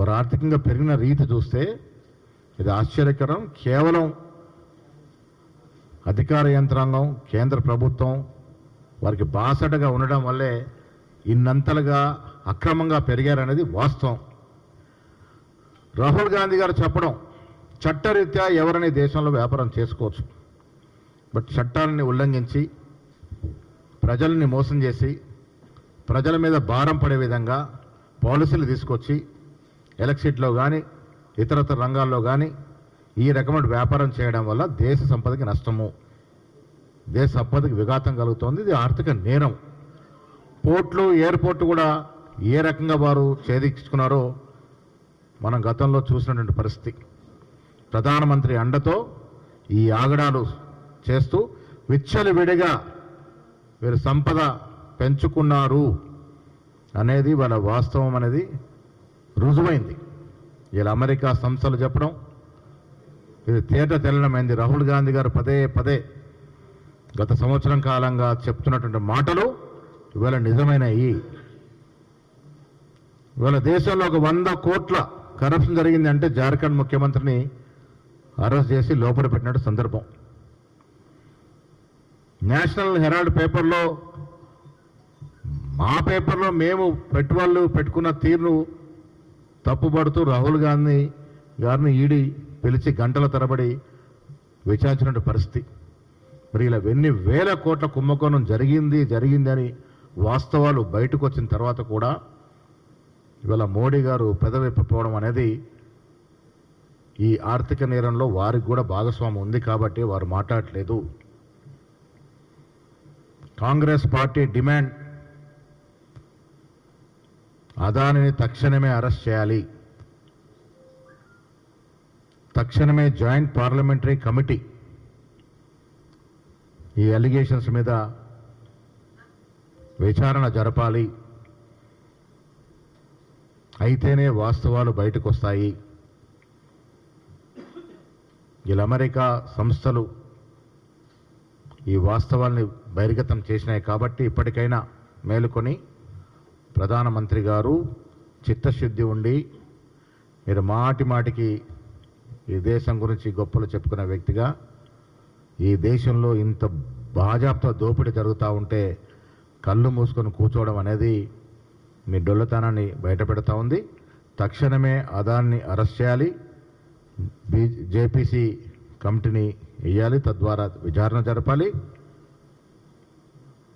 వారు ఆర్థికంగా పెరిగిన రీతి చూస్తే ఇది ఆశ్చర్యకరం. కేవలం అధికార యంత్రాంగం కేంద్ర ప్రభుత్వం వారికి బాసటగా ఉండడం వల్లే ఇన్నంతలుగా అక్రమంగా పెరిగారనేది వాస్తవం. రాహుల్ గాంధీ గారు చెప్పడం చట్టరీత్యా ఎవరని దేశంలో వ్యాపారం చేసుకోవచ్చు? బట్ చట్టాలని ఉల్లంఘించి ప్రజల్ని మోసం చేసి ప్రజల మీద భారం పడే విధంగా పాలసీలు తీసుకొచ్చి ఎలక్ట్రిసిటీలో కానీ ఇతరతర రంగాల్లో కానీ ఈ రకమైన వ్యాపారం చేయడం వల్ల దేశ సంపదకి నష్టము. దేశ సంపదకి విఘాతం కలుగుతోంది. ఇది ఆర్థిక నేరం. పోర్ట్లు ఎయిర్పోర్ట్ కూడా ఏ రకంగా వారు ఛేదించుకున్నారో మనం గతంలో చూసినటువంటి పరిస్థితి. ప్రధానమంత్రి అండతో ఈ ఆగడాలు చేస్తూ విచ్చలవిడిగా వీరు సంపద పెంచుకున్నారు అనేది వాళ్ళ వాస్తవం అనేది రుజువైంది. ఇలా అమెరికా సంస్థలు చెప్పడం ఇది తేట తెల్లమైంది రాహుల్ గాంధీ గారు పదే పదే గత సంవత్సరం కాలంగా చెప్తున్నటువంటి మాటలు ఇవాళ నిజమైనవి ఇవాళ దేశంలో ఒక వంద కోట్ల కరప్షన్ జరిగింది అంటే జార్ఖండ్ ముఖ్యమంత్రిని అరెస్ట్ చేసి లోపల పెట్టినట్టు సందర్భం. నేషనల్ హెరాల్డ్ పేపర్లో మా పేపర్లో మేము పెట్టుబడులు పెట్టుకున్న తీరును తప్పుపడుతూ రాహుల్ గాంధీ గారిని ఈడి పిలిచి గంటల తరబడి విచారించినటువంటి పరిస్థితి. మరి ఇలా ఎన్ని వేల కోట్ల కుంభకోణం జరిగింది జరిగింది అని వాస్తవాలు బయటకు వచ్చిన తర్వాత కూడా ఇవాళ మోడీ గారు పెదవిప్పపోవడం అనేది ఈ ఆర్థిక నేరంలో వారికి కూడా భాగస్వామ్యం ఉంది కాబట్టి వారు మాట్లాడలేదు కాంగ్రెస్ పార్టీ డిమాండ్ అదానిని తక్షణమే అరెస్ట్ చేయాలి. తక్షణమే జాయింట్ పార్లమెంటరీ కమిటీ ఈ అలిగేషన్స్ మీద విచారణ జరపాలి. అయితేనే వాస్తవాలు బయటకు వస్తాయి ఇలా అమెరికా సంస్థలు ఈ వాస్తవాల్ని బహిర్గతం చేసినాయి కాబట్టి ఇప్పటికైనా మేలుకొని ప్రధానమంత్రి గారు చిత్తశుద్ధి ఉండి మీరు మాటి మాటికి ఈ దేశం గురించి గొప్పలు చెప్పుకునే వ్యక్తిగా ఈ దేశంలో ఇంత బాజాప్తా దోపిడీ జరుగుతూ ఉంటే కళ్ళు మూసుకొని కూర్చోవడం అనేది మీ డొల్లతనాన్ని బయటపెడతా ఉంది. తక్షణమే అదాన్ని అరెస్ట్ చేయాలి. బీ జేపీసీ కమిటీని వేయాలి. తద్వారా విచారణ జరపాలి.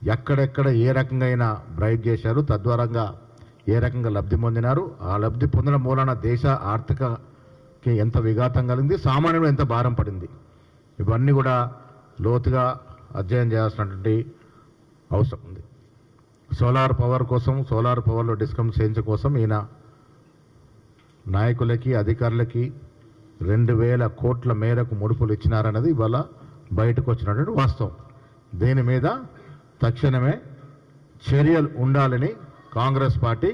ఎక్కడెక్కడ ఏ రకంగా అయినా బ్రైట్ చేశారు తద్వారంగా ఏ రకంగా లబ్ధి పొందినారు ఆ లబ్ధి పొందిన మూలాన దేశ ఆర్థికకి ఎంత విఘాతం కలిగింది సామాన్యుడు ఎంత భారం పడింది. ఇవన్నీ కూడా లోతుగా అధ్యయనం చేయాల్సినటువంటి అవసరం ఉంది. సోలార్ పవర్ కోసం సోలార్ పవర్లో డిస్కౌంట్ చేయించడం కోసం ఈయన నాయకులకి అధికారులకి రెండు వేల కోట్ల మేరకు ముడుపులు ఇచ్చినారన్నది ఇవాళ బయటకు వచ్చినటువంటి వాస్తవం. దీని మీద? తక్షణమే చర్యలు ఉండాలని కాంగ్రెస్ పార్టీ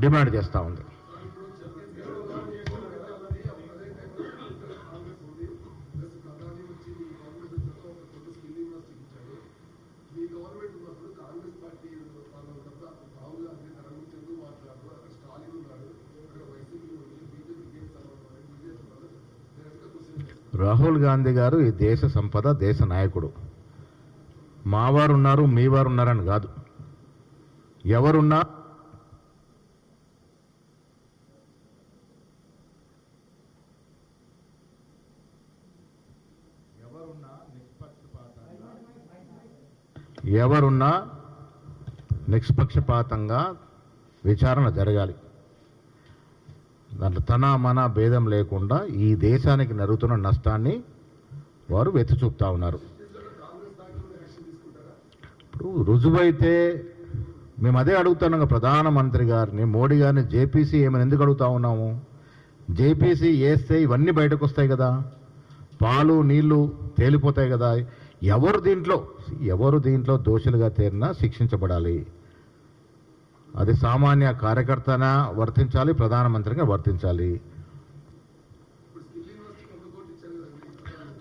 డిమాండ్ చేస్తూ ఉంది. రాహుల్ గాంధీ గారు ఈ దేశ సంపద దేశ నాయకుడు. మావారు ఉన్నారు మీవారు ఉన్నారని కాదు. ఎవరున్నా ఎవరున్నా నిష్పక్షపాతంగా విచారణ జరగాలి. దాంట్లో తన మన భేదం లేకుండా ఈ దేశానికి నరుగుతున్న నష్టాన్ని వారు వెతిచూపుతా ఉన్నారు. రుజువైతే మేము అదే అడుగుతున్నాం ప్రధానమంత్రి గారిని మోడీ గారిని జేపీసీ ఏమని ఎందుకు అడుగుతా ఉన్నాము? జేపీసీ వేస్తే ఇవన్నీ బయటకు వస్తాయి కదా. పాలు నీళ్ళు తేలిపోతాయి కదా. ఎవరు దీంట్లో ఎవరు దీంట్లో దోషులుగా తేరినా శిక్షించబడాలి. అది సామాన్య కార్యకర్తన వర్తించాలి ప్రధానమంత్రిగా వర్తించాలి.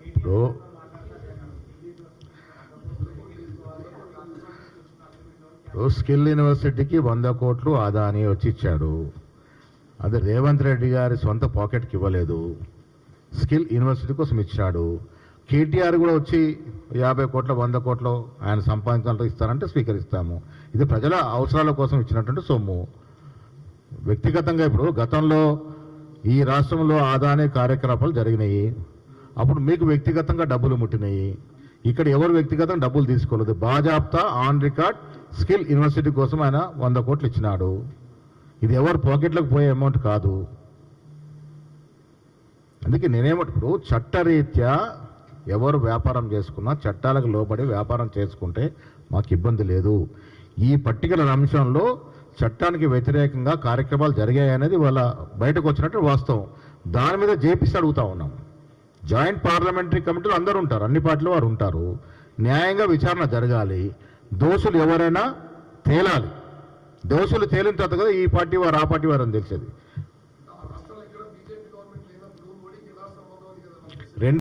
ఇప్పుడు స్కిల్ యూనివర్సిటీకి వంద కోట్లు ఆదాని వచ్చి ఇచ్చాడు అది రేవంత్ రెడ్డి గారి సొంత పాకెట్కి ఇవ్వలేదు. స్కిల్ యూనివర్సిటీ కోసం ఇచ్చాడు. కేటీఆర్ కూడా వచ్చి యాభై కోట్ల వంద కోట్లు ఆయన సంపాదించాలంటే ఇస్తారంటే స్వీకరిస్తాము. ఇది ప్రజల అవసరాల కోసం ఇచ్చినటువంటి సొమ్ము. వ్యక్తిగతంగా ఇప్పుడు గతంలో ఈ రాష్ట్రంలో ఆదానే కార్యకలాపాలు జరిగినాయి. అప్పుడు మీకు వ్యక్తిగతంగా డబ్బులు ముట్టినాయి. ఇక్కడ ఎవరు వ్యక్తిగతం డబ్బులు తీసుకోలేదు. బాజాప్తా ఆన్ రికార్డ్ స్కిల్ యూనివర్సిటీ కోసం ఆయన వంద కోట్లు ఇచ్చినాడు. ఇది ఎవరు పాకెట్లకు పోయే అమౌంట్ కాదు. అందుకే నేనేమంటే ఇప్పుడు చట్టరీత్యా ఎవరు వ్యాపారం చేసుకున్నా చట్టాలకు లోబడి వ్యాపారం చేసుకుంటే మాకు ఇబ్బంది లేదు. ఈ పర్టికులర్ అంశంలో చట్టానికి వ్యతిరేకంగా కార్యక్రమాలు జరిగాయనేది వాళ్ళ బయటకు వచ్చినట్టు వాస్తవం. దాని మీద జేపీసీ అడుగుతా ఉన్నాం. జాయింట్ పార్లమెంటరీ కమిటీలు అందరూ ఉంటారు అన్ని పార్టీలు వారు ఉంటారు. న్యాయంగా విచారణ జరగాలి. దోషులు ఎవరైనా తేలాలి. దోషులు తేలిన తర్వాత కదా ఈ పార్టీ వారు ఆ పార్టీ వారు అని తెలిసేది.